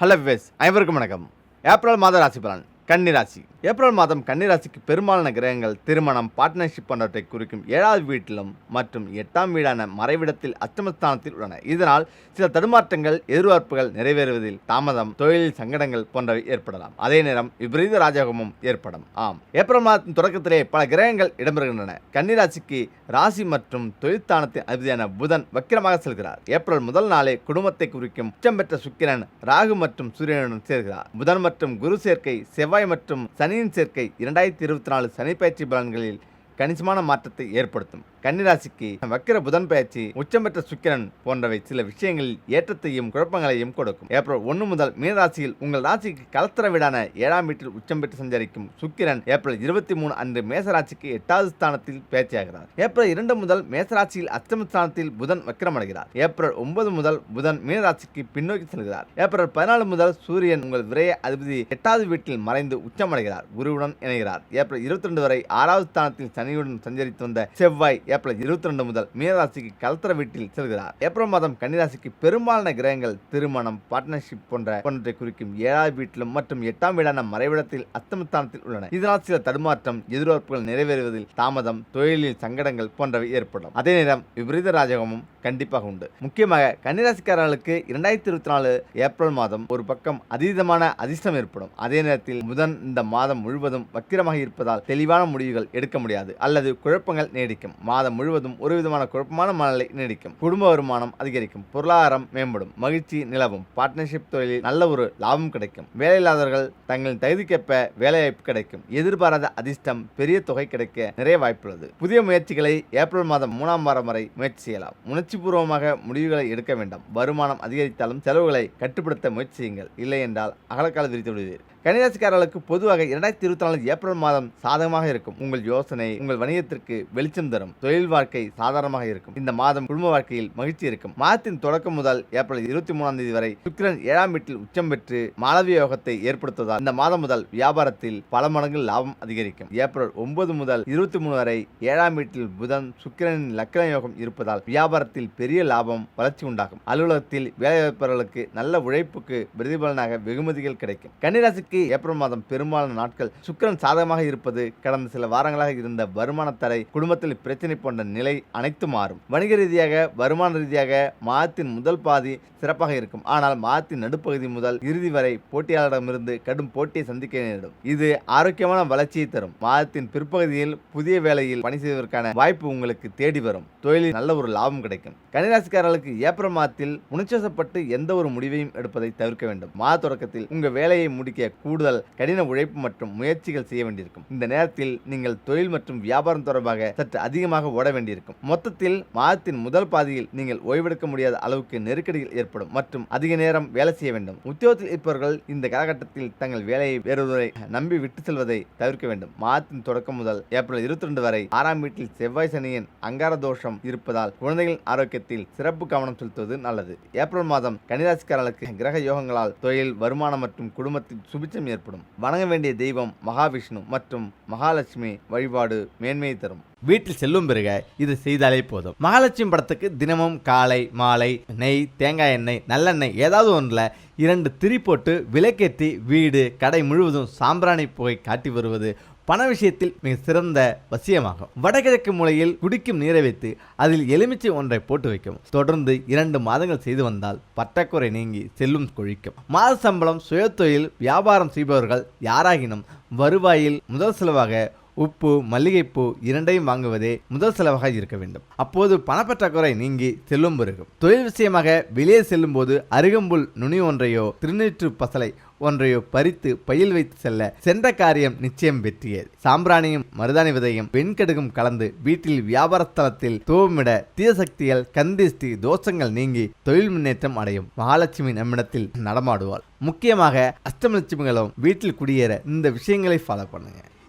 Hello wives அனைவருக்கும் வணக்கம். April மாத ராசி பலன் கன்னி ராசி. ஏப்ரல் மாதம் கன்னிராசிக்கு பெரும்பாலான கிரகங்கள் திருமணம் பார்ட்னர்ஷிப் போன்றவற்றை குறிக்கும் ஏழாவது வீட்டிலும் மற்றும் எட்டாம் வீடான மறைவிடத்தில் அஷ்டமஸ்தானத்தில் உள்ளன. இதனால் சில தடுமாற்றங்கள் எதிர்பார்ப்புகள் நிறைவேறுவதில் தாமதம் தொழிலில் சங்கடங்கள் போன்றவை ஏற்படலாம். அதே நேரம் விபரீத ராஜகமும் ஏற்படும். ஆம். ஏப்ரல் மாதத்தின் தொடக்கத்திலே பல கிரகங்கள் இடம்பெறுகின்றன. கன்னிராசிக்கு ராசி மற்றும் தொழிற்தானத்தின் அதிபதியான புதன் வக்கிரமாக செல்கிறார். ஏப்ரல் முதல் நாளே குடும்பத்தை குறிக்கும் உச்சம் பெற்ற சுக்கிரன் ராகு மற்றும் சூரியனுடன் சேர்கிறார். புதன் மற்றும் குரு சேர்க்கை செவ்வாய் மற்றும் சனியின் சேர்க்கை இரண்டாயிரத்தி இருபத்தி நாலு சனி பயிற்சி பலன்களில் கணிசமான மாற்றத்தை ஏற்படுத்தும். கன்னிராசிக்கு வக்கிர புதன் பயிற்சி உச்சம் பெற்ற சுக்கிரன் போன்றவை சில விஷயங்களில் ஏற்றத்தையும் குழப்பங்களையும் கொடுக்கும். ஏப்ரல் ஒன்று முதல் மீனராசியில் உங்கள் ராசிக்கு கலத்தர வீடான ஏழாம் வீட்டில் உச்சம் பெற்று சஞ்சரிக்கும் சுக்கிரன் ஏப்ரல் இருபத்தி மூணு அன்று மேசராசிக்கு எட்டாவது ஸ்தானத்தில் பேச்சியாகிறார் ஏப்ரல் இரண்டு முதல் மேசராசியில் அஷ்டம ஸ்தானத்தில் புதன் வக்கிரமடைகிறார். ஏப்ரல் ஒன்பது முதல் புதன் மீனராசிக்கு பின்னோக்கி செல்கிறார். ஏப்ரல் பதினாலு முதல் சூரியன் உங்கள் விரைய அதிபதி எட்டாவது வீட்டில் மறைந்து உச்சமடைகிறார். குருவுடன் இணைகிறார். ஏப்ரல் இருபத்தி ரெண்டு வரை ஆறாவது ஸ்தானத்தில் சனி சனியுடன் சஞ்சரித்து வந்த செவ்வாய் ஏப்ரல் இருபத்தி ரெண்டு முதல் மீனராசிக்கு கலத்தர வீட்டில் செல்கிறார். ஏப்ரல் மாதம் கன்னிராசிக்கு பெரும்பாலான கிரகங்கள் திருமணம் பார்ட்னர்ஷிப் போன்ற போன்றவற்றை குறிக்கும் ஏழாவது வீட்டிலும் மற்றும் எட்டாம் வீடான மறைவிடத்தில் அஸ்தமஸ்தானத்தில் உள்ளன. இதனால் சில தடுமாற்றம் எதிர்பார்ப்புகள் நிறைவேறுவதில் தாமதம் தொழிலில் சங்கடங்கள் போன்றவை ஏற்படும் அதே நேரம் விபரீத ராஜகமும் கண்டிப்பாக உண்டு. முக்கியமாக கன்னிராசிக்காரர்களுக்கு இரண்டாயிரத்தி இருபத்தி நாலு ஏப்ரல் மாதம் ஒரு பக்கம் அதீதமான அதிர்ஷ்டம் ஏற்படும். அதே நேரத்தில் புதன் இந்த மாதம் முழுவதும் வக்கிரமாக இருப்பதால் தெளிவான முடிவுகள் எடுக்க முடியாது. அல்லது குழப்பங்கள் நீடிக்கும். மாதம் முழுவதும் ஒரு விதமான குழப்பமான மனநிலை நீடிக்கும். குடும்ப வருமானம் அதிகரிக்கும். பொருளாதாரம் மேம்படும். மகிழ்ச்சி நிலவும். பார்ட்னர்ஷிப் தொழிலில் நல்ல ஒரு லாபம் கிடைக்கும். வேலையில்லாதவர்கள் தங்களின் தகுதிக்கேற்ப வேலைவாய்ப்பு கிடைக்கும். எதிர்பாராத அதிர்ஷ்டம் பெரிய தொகை கிடைக்க நிறைய வாய்ப்புள்ளது. புதிய முயற்சிகளை ஏப்ரல் மாதம் மூணாம் வாரம் வரை முயற்சி செய்யலாம். உணர்ச்சிபூர்வமாக முடிவுகளை எடுக்க வேண்டாம். வருமானம் அதிகரித்தாலும் செலவுகளை கட்டுப்படுத்த முயற்சி செய்யுங்கள். இல்லை என்றால் அகலக்கால விரித்து விடுவீர். கன்னிராசிக்காரர்களுக்கு பொதுவாக இரண்டாயிரத்தி இருபத்தி நாலு ஏப்ரல் மாதம் சாதகமாக இருக்கும். உங்கள் யோசனை உங்கள் வணிகத்திற்கு வெளிச்சம் தரும். தொழில் வாழ்க்கை சாதாரணமாக இருக்கும். இந்த மாதம் குடும்ப வாழ்க்கையில் மகிழ்ச்சி இருக்கும். மாதத்தின் தொடக்கம் முதல் ஏப்ரல் இருபத்தி மூணாம் தேதி வரை சுக்கிரன் ஏழாம் வீட்டில் உச்சம் பெற்று மாளவிய யோகத்தை ஏற்படுத்துவதால் இந்த மாதம் முதல் வியாபாரத்தில் பல மடங்கு லாபம் அதிகரிக்கும். ஏப்ரல் ஒன்பது முதல் இருபத்தி மூணு வரை ஏழாம் வீட்டில் புதன் சுக்கிரனின் லக்கண யோகம் இருப்பதால் வியாபாரத்தில் பெரிய லாபம் வளர்ச்சி உண்டாகும். அலுவலகத்தில் வேலைவாய்ப்பவர்களுக்கு நல்ல உழைப்புக்கு பிரதிபலனாக வெகுமதிகள் கிடைக்கும். கன்னிராசிக்கு ஏப்ரல் மாதம் பெரும்பாலான நாட்கள் சுக்கரன் சாதகமாக இருப்பது கடந்த சில வாரங்களாக இருந்த வருமான தடை குடும்பத்தில் பிரச்சனை போன்ற நிலை அனைத்து மாறும். வணிக ரீதியாக வருமான ரீதியாக மாதத்தின் முதல் பாதி சிறப்பாக இருக்கும். ஆனால் மாதத்தின் நடுப்பகுதி முதல் இறுதி வரை போட்டியாளரிடமிருந்து கடும் போட்டியை சந்திக்க நேரிடும். இது ஆரோக்கியமான வளர்ச்சியை தரும். மாதத்தின் பிற்பகுதியில் புதிய வேலையில் பணி செய்வதற்கான வாய்ப்பு உங்களுக்கு தேடி வரும். தொழிலில் நல்ல ஒரு லாபம் கிடைக்கும். கன்னிராசிக்காரர்களுக்கு ஏப்ரல் மாதத்தில் உணர்ச்சிவசப்பட்டு எந்த ஒரு முடிவையும் எடுப்பதை தவிர்க்க வேண்டும். மாத தொடக்கத்தில் உங்கள் வேலையை முடிக்க கூடுதல் கடின உழைப்பு மற்றும் முயற்சிகள் செய்ய வேண்டியிருக்கும். இந்த நேரத்தில் நீங்கள் தொழில் மற்றும் வியாபாரம் தொடர்பாக சற்று அதிகமாக ஓட வேண்டியிருக்கும். மொத்தத்தில் மாதத்தின் முதல் பாதியில் நீங்கள் ஓய்வெடுக்க முடியாத அளவுக்கு நெருக்கடிகள் ஏற்படும் மற்றும் அதிக நேரம் வேலை செய்ய வேண்டும். உத்தியோகத்தில் இருப்பவர்கள் இந்த காலகட்டத்தில் தங்கள் வேலையை வேறொருவரை நம்பி விட்டு செல்வதை தவிர்க்க வேண்டும். மாதத்தின் தொடக்கம் முதல் ஏப்ரல் இருபத்தி ரெண்டு வரை ஆறாம் வீட்டில் செவ்வாய் சனியின் அங்கார தோஷம் இருப்பதால் குழந்தைகளின் ஆரோக்கியத்தில் சிறப்பு கவனம் செலுத்துவது நல்லது. ஏப்ரல் மாதம் கன்னிராசிக்காரர்களுக்கு கிரக யோகங்களால் தொழில் வருமானம் மற்றும் குடும்பத்தின் குடும்பத்தில் மாற்றம் ஏற்படும். வணங்க வேண்டிய தெய்வம் மகாவிஷ்ணு மற்றும் மகாலட்சுமி வழிபாடு மேன்மையை தரும். வீட்டில் செல்லும் பிறகு இது செய்தாலே போதும். மகாலட்சுமி படத்துக்கு தினமும் காலை மாலை நெய் தேங்காய் எண்ணெய் நல்லெண்ணெய் ஏதாவது ஒன்றில் இரண்டு திரி போட்டு விளக்கேற்றி வீடு கடை முழுவதும் சாம்பிராணி புகை காட்டி வருவது பண விஷயத்தில் மிக சிறந்த வசியமாகும். வடகிழக்கு மூலையில் குடிக்கும் நீரை வைத்து அதில் எலுமிச்சை ஒன்றை போட்டு வைக்கும். தொடர்ந்து இரண்டு மாதங்கள் செய்து வந்தால் பற்றாக்குறை நீங்கி செல்லும் கொழிக்கும். மாத சம்பளம் சுயத்தொழில் வியாபாரம் செய்பவர்கள் யாராகினும் வருவாயில் முதல் செலவாக உப்பு மல்லிகைப்பூ இரண்டையும் வாங்குவதே முதல் செலவாக இருக்க வேண்டும். அப்போது பணப்பற்றாக்குறை நீங்கி செல்லும் பெருகும். தொழில் விஷயமாக வெளியே செல்லும்போது அருகம்புல் நுனி ஒன்றையோ திருநீற்று பசலை ஒன்றையோ பறித்து பையில் வைத்து செல்ல சென்ற காரியம் நிச்சயம் வெற்றியே சாம்பிராணியும் மருதாணி விதையும் வெண்கடுகும் கலந்து வீட்டில் வியாபார ஸ்தலத்தில் தூவமிட தீயசக்திகள் கந்திஷ்டி தோஷங்கள் நீங்கி தொழில் முன்னேற்றம் அடையும் மகாலட்சுமி நம்மிடத்தில் நடமாடுவாள். முக்கியமாக அஷ்டமலட்சுமிகளும் வீட்டில் குடியேற இந்த விஷயங்களை ஃபாலோ பண்ணுங்க.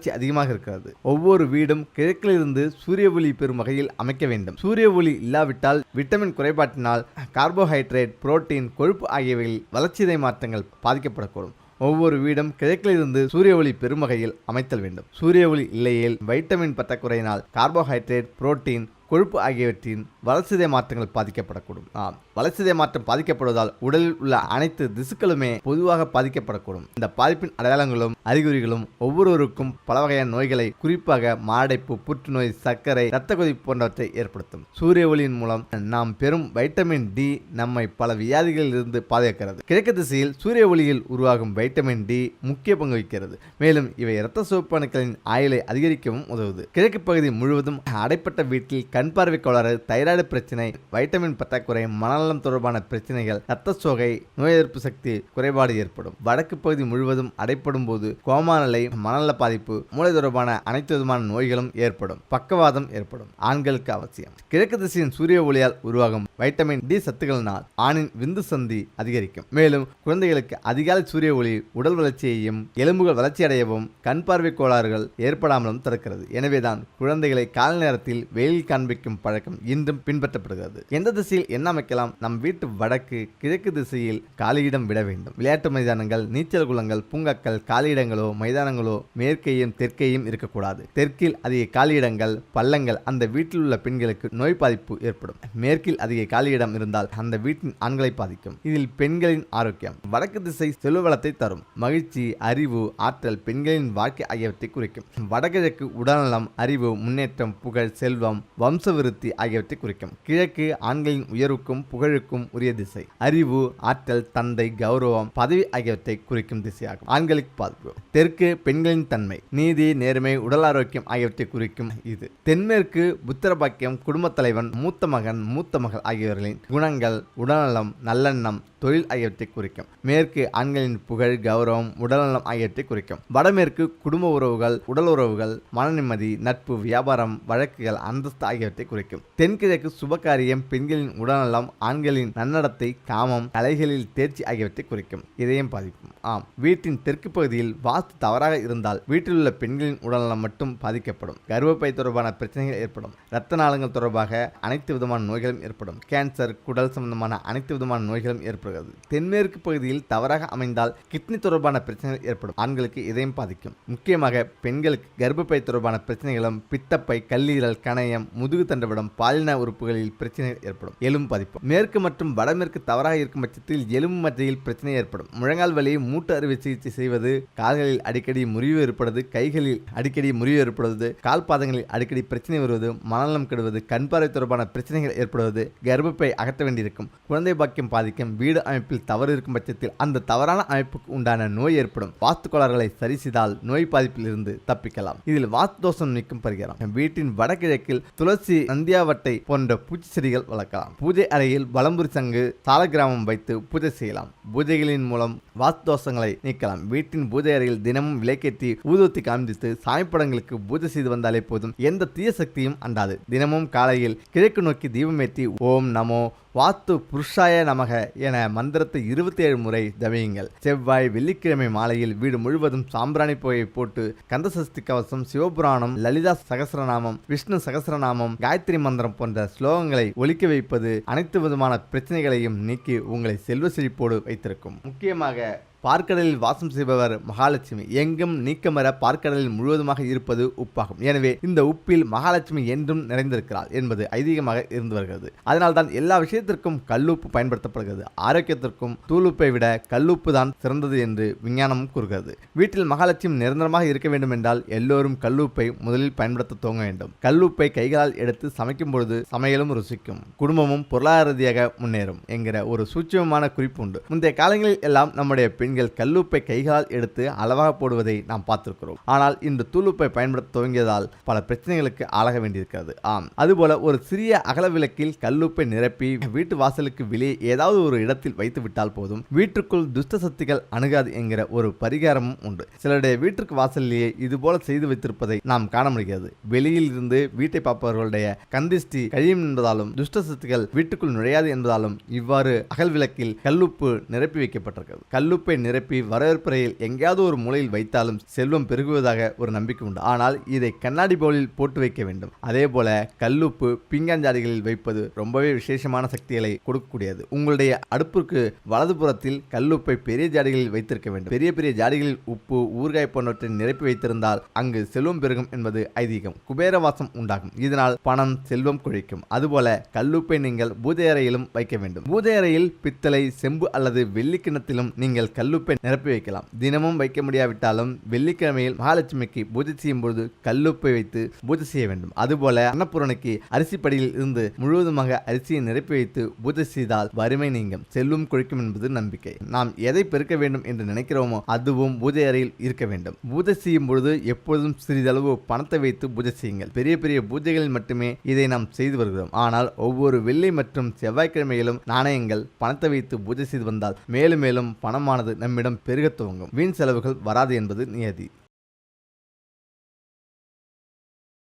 அதிகமாக இருக்கிறது ஒவ்வொரு வீடும் கிழக்கிலிருந்து சூரிய ஒளி பெறும் வகையில் அமைக்க வேண்டும். சூரிய ஒளி இல்லாவிட்டால் விட்டமின் குறைபாட்டினால் கார்போஹைட்ரேட் புரோட்டீன் கொழுப்பு ஆகியவையில் வளர்ச்சிதை மாற்றங்கள் பாதிக்கப்படக்கூடும். ஒவ்வொரு வீடும் கிழக்கிலிருந்து சூரிய ஒளி பெரும் வகையில் அமைத்தல் வேண்டும். சூரிய ஒளி இல்லையில் வைட்டமின் பற்றாக்குறையினால் கார்போஹைட்ரேட் புரோட்டீன் கொழுப்பு ஆகியவற்றின் வளர்சிதை மாற்றங்கள் பாதிக்கப்படக்கூடும். ஆம் வளர்சிதை மாற்றம் பாதிக்கப்படுவதால் உடலில் உள்ள அனைத்து திசுக்களுமே பொதுவாக பாதிக்கப்படக்கூடும். இந்த பாதிப்பின் அடையாளங்களும் அறிகுறிகளும் ஒவ்வொருவருக்கும் பல வகையான நோய்களை குறிப்பாக மாரடைப்பு புற்றுநோய் சர்க்கரை இரத்த கொதிப்பு போன்றவற்றை ஏற்படுத்தும். சூரிய ஒளியின் மூலம் நாம் பெறும் வைட்டமின் டி நம்மை பல வியாதிகளில் இருந்து பாதுகாக்கிறது. கிழக்கு திசையில் சூரிய ஒளியில் உருவாகும் வைட்டமின் டி முக்கிய பங்கு வகிக்கிறது. மேலும் இவை இரத்த சிவப்பு ஆயுளை அதிகரிக்கவும் உதவுது. கிழக்கு பகுதி முழுவதும் அடைப்பட்ட வீட்டில் கண் பார்வை கோளாறு தைராய்டு பிரச்சனை வைட்டமின் பற்றாக்குறை மனநலம் தொடர்பான பிரச்சனைகள் இரத்த சோகை நோய் எதிர்ப்பு சக்தி குறைபாடு ஏற்படும். வடக்கு பகுதி முழுவதும் அடைப்படும் போது கோமா நிலை மனநல பாதிப்பு மூளை தொடர்பான அனைத்து விதமான நோய்களும் ஏற்படும். பக்கவாதம் ஏற்படும். ஆண்களுக்கு அவசியம். கிழக்கு திசையின் சூரிய ஒளியால் உருவாகும் வைட்டமின் டி சத்துக்களினால் ஆணின் விந்து சந்தி அதிகரிக்கும். மேலும் குழந்தைகளுக்கு அதிகாலை சூரிய ஒளி உடல் வளர்ச்சியையும் எலும்புகள் வளர்ச்சியடையவும் கண் பார்வை கோளாறுகள் ஏற்படாமலும் தடுக்கிறது. எனவேதான் குழந்தைகளை கால நேரத்தில் வெயில் காண்பிக்கும் பழக்கம் இன்றும் பின்பற்றப்படுகிறது. எந்த திசையில் என்ன அமைக்கலாம்? நம் வீட்டு வடக்கு கிழக்கு திசையில் காலியிடம் விட வேண்டும். விளையாட்டு மைதானங்கள் நீச்சல் குளங்கள் பூங்காக்கள் காலியிடங்களோ மைதானங்களோ மேற்கையும் தெற்கையும் இருக்கக்கூடாது. தெற்கில் அதிக காலியிடங்கள் பள்ளங்கள் அந்த வீட்டில் உள்ள பெண்களுக்கு நோய் பாதிப்பு ஏற்படும். மேற்கில் அதிக காலியிடம் இருந்தால் அந்த வீட்டின் ஆண்களை பாதிக்கும். இதில் பெண்களின் ஆரோக்கியம். வடக்கு திசை செல்வளத்தை தரும். மகிழ்ச்சி அறிவு ஆற்றல் பெண்களின் வாழ்க்கை ஆகியவற்றை குறிக்கும். வடகிழக்கு உடல்நலம் அறிவு முன்னேற்றம் புகழ் செல்வம் வம்சவிருத்தி ஆகியவற்றை குறிக்கும். கிழக்கு ஆண்களின் உயர்வுக்கும் புகழுக்கும் உரிய திசை. அறிவு ஆற்றல் தந்தை கௌரவம் பதவி ஆகியவற்றை குறிக்கும் திசையாகும். ஆண்களுக்கு பாதிப்பு தெற்கு பெண்களின் தன்மை. நீதி நேர்மை உடல் ஆரோக்கியம் ஆகியவற்றை குறிக்கும் இது. தென்மேற்கு புத்திரபாக்கியம் குடும்பத் தலைவன் மூத்த மகன் மூத்த மகள் ஆகியோர்களின் குணங்கள் உடல்நலம் நல்லெண்ணம் தொழில் ஆகியவற்றை குறிக்கும். மேற்கு ஆண்களின் புகழ் கௌரவம் உடல்நலம் ஆகியவற்றை குறிக்கும். வடமேற்கு குடும்ப உறவுகள் உடல் உறவுகள் மன நிம்மதி நட்பு வியாபாரம் வழக்குகள் அந்தஸ்து ஆகியவற்றை குறிக்கும். தென்கிழக்கு சுபகாரியம் பெண்களின் உடல்நலம் ஆண்களின் நன்னடத்தை காமம் கலைகளில் தேர்ச்சி ஆகியவற்றை குறிக்கும். இதயம் பாதிக்கும். ஆம். வீட்டின் தெற்கு பகுதியில் வாஸ்து தவறாக இருந்தால் வீட்டில் உள்ள பெண்களின் உடல்நலம் மட்டும் பாதிக்கப்படும். கர்ப்பப்பை தொடர்பான பிரச்சனைகள் ஏற்படும். இரத்த நாளங்கள் தொடர்பாக அனைத்து விதமான நோய்களும் ஏற்படும். கேன்சர் குடல் சம்பந்தமான அனைத்து விதமான நோய்களும் ஏற்படும். வருகிறது தென்மேற்கு பகுதியில் தவறாக அமைந்தால் கிட்னி தொடர்பான பிரச்சனைகள் ஏற்படும். ஆண்களுக்கு இதயம் பாதிக்கும். முக்கியமாக பெண்களுக்கு கர்ப்பப்பை தொடர்பான பிரச்சனைகளும் பித்தப்பை கல்லீரல் கணையம் முதுகு தண்டவிடம் பாலின உறுப்புகளில் பிரச்சனைகள் ஏற்படும். எலும்பு பாதிப்பு. மேற்கு மற்றும் வடமேற்கு தவறாக இருக்கும் பட்சத்தில் எலும்பு மத்தியில் பிரச்சனை ஏற்படும். முழங்கால் வலி மூட்டு அறுவை சிகிச்சை செய்வது கால்களில் அடிக்கடி முறிவு ஏற்படுவது கைகளில் அடிக்கடி முறிவு ஏற்படுவது கால் பாதங்களில் அடிக்கடி பிரச்சனை வருவது மனநலம் கெடுவது கண் பார்வை தொடர்பான பிரச்சனைகள் ஏற்படுவது கர்ப்பப்பை அகற்ற வேண்டியிருக்கும். குழந்தை பாக்கியம் பாதிக்கும். வீடு அமைப்பில் தவறு இருக்கும் பட்சத்தில் அந்த தவறான அமைப்புக்கு உண்டான நோய் ஏற்படும். வாஸ்து கோளாறுகளை சரி செய்தால் நோய் பாதிப்பில் இருந்து தப்பிக்கலாம். இதில் வாஸ்து தோஷம் நீக்கும் பரிகாரம். வீட்டின் வடகிழக்கில் துளசி நந்தியாவட்டை போன்ற பூச்சி செடிகள் வளர்க்கலாம். பூஜை அறையில் வலம்புரி சங்கு சாலக்கிராமம் வைத்து பூஜை செய்யலாம். பூஜைகளின் மூலம் வாஸ்து தோஷங்களை நீக்கலாம். வீட்டின் பூஜை அறையில் தினமும் விலைக்கேற்றி ஊதுவத்தி காண்பித்து சாமி படங்களுக்கு பூஜை செய்து வந்தாலே போதும். எந்த தீய சக்தியும் அண்டாது. தினமும் காலையில் கிழக்கு நோக்கி தீபமேற்றி ஓம் நமோ வாத்து புருஷாய நமக என மந்திரத்தை இருபத்தி ஏழு முறை தவியுங்கள் செவ்வாய் வெள்ளிக்கிழமை மாலையில் வீடு முழுவதும் சாம்பிராணி புகையை போட்டு கந்தசஷ்டி கவசம் சிவபுராணம் லலிதா சகசரநாமம் விஷ்ணு சகசரநாமம் காயத்ரி மந்திரம் போன்ற ஸ்லோகங்களை ஒலிக்க வைப்பது அனைத்து விதமான பிரச்சனைகளையும் நீக்கி உங்களை செல்வ செழிப்போடு வைத்திருக்கும். முக்கியமாக பார்க்கடலில் வாசம் செய்பவர் மகாலட்சுமி. எங்கும் நீக்கமர பார்க்கடலில் முழுவதுமாக இருப்பது உப்பாகும். எனவே இந்த உப்பில் மகாலட்சுமி என்றும் நிறைந்திருக்கிறாள் என்பது ஐதீகமாக இருந்து வருகிறது. அதனால்தான் எல்லா விஷயத்திற்கும் கல்லுப்பு பயன்படுத்தப்படுகிறது. ஆரோக்கியத்திற்கும் தூளுப்பை விட கல்லுப்பு தான் சிறந்தது என்று விஞ்ஞானமும் கூறுகிறது. வீட்டில் மகாலட்சுமி நிரந்தரமாக இருக்க வேண்டும் என்றால் எல்லோரும் கல்லுப்பை முதலில் பயன்படுத்த துவங்க வேண்டும். கல்லுப்பை கைகளால் எடுத்து சமைக்கும் பொழுது சமையலும் ருசிக்கும். குடும்பமும் பொருளாதார ரீதியாக முன்னேறும் என்கிற ஒரு சூட்சமான குறிப்பு உண்டு. முந்தைய காலங்களில் எல்லாம் நம்முடைய பெண் பெண்கள் கல்லுப்பை கைகால் எடுத்து அளவாக போடுவதை நாம் பார்த்திருக்கிறோம். ஆனால் இந்த தூளுப்பை பயன்படுத்த துவங்கியதால் பல பிரச்சனைகளுக்கு ஆளாக வேண்டியிருக்கிறது. ஆம். அதுபோல ஒரு சிறிய அகல விளக்கில் கல்லுப்பை நிரப்பி வீட்டு வாசலுக்கு வெளியே ஏதாவது ஒரு இடத்தில் வைத்து விட்டால் போதும். வீட்டுக்குள் துஷ்ட சக்திகள் அணுகாது என்கிற ஒரு பரிகாரமும் உண்டு. சிலருடைய வீட்டிற்கு வாசலிலேயே இதுபோல செய்து வைத்திருப்பதை நாம் காண முடிகிறது. வெளியில் இருந்து வீட்டை பார்ப்பவர்களுடைய கந்திஷ்டி கழியும் என்பதாலும் துஷ்ட சக்திகள் வீட்டுக்குள் நுழையாது என்பதாலும் இவ்வாறு அகல் விளக்கில் கல்லுப்பு நிரப்பி வைக்கப்பட்டிருக்கிறது. கல்லுப்பை நிரப்பி வரவேற்பறையில் எங்கேயாவது ஒரு மூலையில் வைத்தாலும் செல்வம் பெருகுவதாக ஒரு நம்பிக்கை உண்டு. ஆனால் இதை கண்ணாடி பவுலில் போட்டு வைக்க வேண்டும். அதே போல கல்லுப்பு பிங்காஞ்சாடிகளில் வைப்பது ரொம்பவே விசேஷமான சக்திகளை கொடுக்கக்கூடியது. உங்களுடைய அடுப்பிற்கு வலதுபுறத்தில் கல்லுப்பை பெரிய ஜாடிகளில் வைத்திருக்க வேண்டும். பெரிய பெரிய ஜாடிகளில் உப்பு ஊறுகாய் போன்றவற்றை நிரப்பி வைத்திருந்தால் அங்கு செல்வம் பெருகும் என்பது ஐதீகம். குபேரவாசம் உண்டாகும். இதனால் பணம் செல்வம் குழிக்கும். அதுபோல கல்லுப்பை நீங்கள் பூஜை அறையிலும் வைக்க வேண்டும். பூஜை அறையில் பித்தளை செம்பு அல்லது வெள்ளி கிண்ணத்திலும் நீங்கள் கல்லுப்பை நிரப்பி வைக்கலாம். தினமும் வைக்க முடியாவிட்டாலும் வெள்ளிக்கிழமையில் மகாலட்சுமிக்கு பூஜை செய்யும் பொழுது கல்லுப்பை வைத்து பூஜை செய்ய வேண்டும். அதுபோல அன்னபூரனுக்கு அரிசி படியில் இருந்து முழுவதுமாக அரிசியை நிரப்பி வைத்து பூஜை செய்தால் வறுமை நீங்கும். செல்லும் கொழிக்கும் என்பது நம்பிக்கை. நாம் எதை பெருக்க வேண்டும் என்று நினைக்கிறோமோ அதுவும் பூஜை அறையில் இருக்க வேண்டும். பூஜை செய்யும் பொழுது எப்பொழுதும் சிறிதளவு பணத்தை வைத்து பூஜை செய்யுங்கள். பெரிய பெரிய பூஜைகளில் மட்டுமே இதை நாம் செய்து வருகிறோம். ஆனால் ஒவ்வொரு வெள்ளி மற்றும் செவ்வாய்க்கிழமையிலும் நாணயங்கள் பணத்தை வைத்து பூஜை செய்து வந்தால் மேலும் மேலும் பணமானது நம்மிடம் பெருகத் துவங்கும். வீண் செலவுகள் வராது என்பது நியதி.